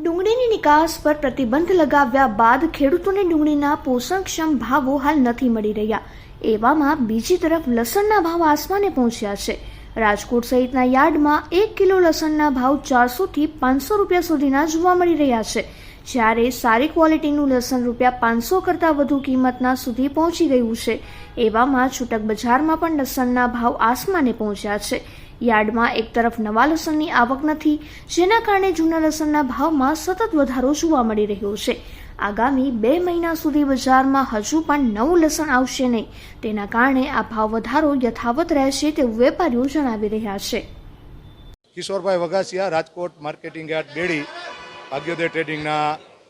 ડુંગળીની નિકાસ પર પ્રતિબંધ લગાવ્યા બાદ ખેડૂતોને ડુંગળીના પોષણક્ષમ ભાવો હાલ નથી મળી રહ્યા. એવામાં બીજી તરફ લસણના ભાવ આસમાને પહોંચ્યા છે. રાજકોટ સહિતના યાર્ડમાં એક કિલો લસણના ભાવ ચારસોથી પાંચસો રૂપિયા સુધીના જોવા મળી રહ્યા છે. જ્યારે સારી ક્વોલિટીનું લસણ રૂપિયા પાંચસો કરતાં વધુ કિંમતના સુધી પહોંચી ગયું છે. એવામાં છૂટક બજારમાં પણ લસણના ભાવ આસમાને પહોંચ્યા છે. યાર્ડમાં એક તરફ નવા લસણની આવક નથી, જેના કારણે જૂના લસણના ભાવમાં સતત વધારો જોવા મળી રહ્યો છે. આગામી બે મહિના સુધી બજારમાં હજુ પણ નવું લસણ આવશે નહીં. તેના કારણે આ ભાવ વધારો યથાવત રહેશે તેવું વેપારીઓ જણાવી રહ્યા છે. કિશોરભાઈ વઘાસિયા, રાજકોટ માર્કેટિંગ યાર્ડ, બેડી, ભાગ્યોદય ટ્રેડિંગના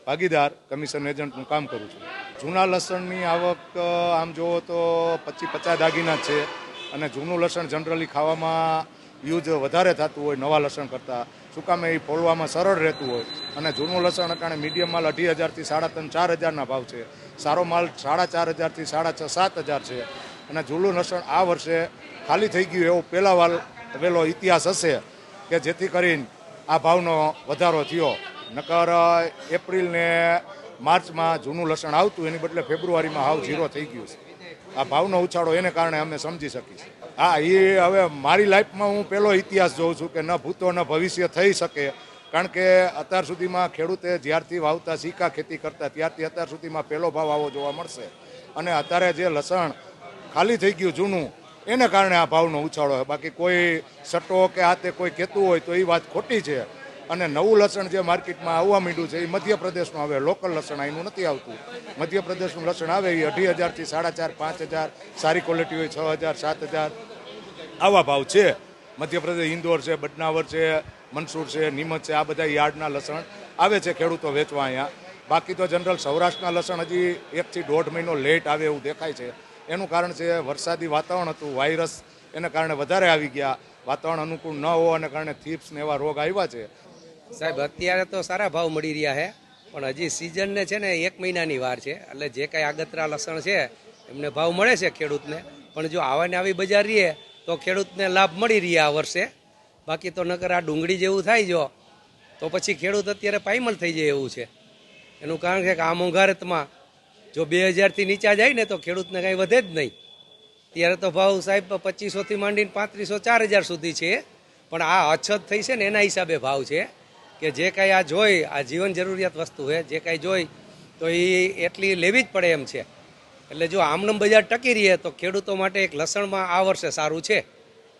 ભાગીદાર કમિશન એજન્ટનું કામ કરું છું. જૂના લસણની આવક આમ જુઓ તો પચીસ પચાસ દાગીના છે. અને જૂનું લસણ જનરલી ખાવામાં યુઝ વધારે થતું હોય, નવા લસણ કરતાં. શું કામે એ ફોલવામાં સરળ રહેતું હોય? અને જૂનું લસણ અટાણે મીડિયમ માલ અઢી હજારથી સાડા ત્રણ, ચાર હજારના ભાવ છે. સારો માલ સાડા ચાર હજારથી સાડા છ, સાત હજાર છે. અને જૂનું લસણ આ વર્ષે ખાલી થઈ ગયું એવો પહેલા વાલ પહેલો ઇતિહાસ હશે કે જેથી કરીને આ ભાવનો વધારો થયો. નકર એપ્રિલ ને માર્ચમાં જૂનું લસણ આવતું, એની બદલે ફેબ્રુઆરીમાં હાવ ઝીરો થઈ ગયું છે. આ ભાવનો ઉછાળો એને કારણે અમે સમજી શકીશું. હા એ હવે મારી લાઈફમાં હું પહેલો ઇતિહાસ જોઉં છું કે ન ભૂતો ન ભવિષ્ય થઈ શકે. કારણ કે અત્યાર સુધીમાં ખેડૂતે જ્યારથી વાવતા સિક્કા ખેતી કરતા ત્યારથી અત્યાર સુધીમાં પહેલો ભાવ આવો જોવા મળશે. અને અત્યારે જે લસણ ખાલી થઈ ગયું જૂનું, એને કારણે આ ભાવનો ઉછાળો હોય બાકી કોઈ સટ્ટો કે આ તે કોઈ કહેતું હોય તો એ વાત ખોટી છે. અને નવું લસણ જે માર્કેટમાં આવવા માંડ્યું છે, એ મધ્યપ્રદેશનું આવે લોકલ લસણ અહીંનું નથી આવતું. મધ્યપ્રદેશનું લસણ આવે, એ અઢી હજારથી સાડા ચાર, પાંચ હજાર, સારી ક્વોલિટી હોય, છ હજાર, સાત હજાર. આવા ભાવ છે. મધ્યપ્રદેશ ઇન્દોર છે, બદનાવર છે, મનસુર છે, નીમચ છે, આ બધા યાર્ડના લસણ આવે છે ખેડૂતો વેચવા અહીંયા. બાકી તો જનરલ સૌરાષ્ટ્રના લસણ હજી એકથી દોઢ મહિનો લેટ આવે એવું દેખાય છે. એનું કારણ છે વરસાદી વાતાવરણ હતું વાયરસ એને કારણે વધારે આવી ગયા. વાતાવરણ અનુકૂળ ન હોવાને કારણે થીપ્સ ને એવા રોગ આવ્યા છે. સાહેબ, અત્યારે તો સારા ભાવ મળી રહ્યા છે, પણ હજી સિઝનને છે ને એક મહિનાની વાર છે. એટલે જે કાંઈ આગતરા લસણ છે, એમને ભાવ મળે છે ખેડૂતને. પણ જો આવાને આવી બજાર રહીએ, તો ખેડૂતને લાભ મળી રહ્યા આ વર્ષે. બાકી તો નકર આ ડુંગળી જેવું થાય જો, તો પછી ખેડૂત અત્યારે પાયમલ થઈ જાય એવું છે. એનું કારણ છે કે આ મોંઘારતમાં જો બે હજારથી નીચા જાય ને, તો ખેડૂતને કાંઈ વધે જ નહીં. ત્યારે તો ભાવ સાહેબ પચીસોથી માંડીને પાંત્રીસો, ચાર હજાર સુધી છે. પણ આ અછત થઈ છે ને એના હિસાબે ભાવ છે. કે જે કાંઈ આ જોઈ, આ જીવન જરૂરિયાત વસ્તુ છે, જે કાંઈ જોઈ, તો એ એટલી લેવી જ પડે એમ છે. એટલે જો આમનમ બજાર ટકી રહીએ તો ખેડૂતો માટે એક લસણમાં આ વર્ષે સારું છે.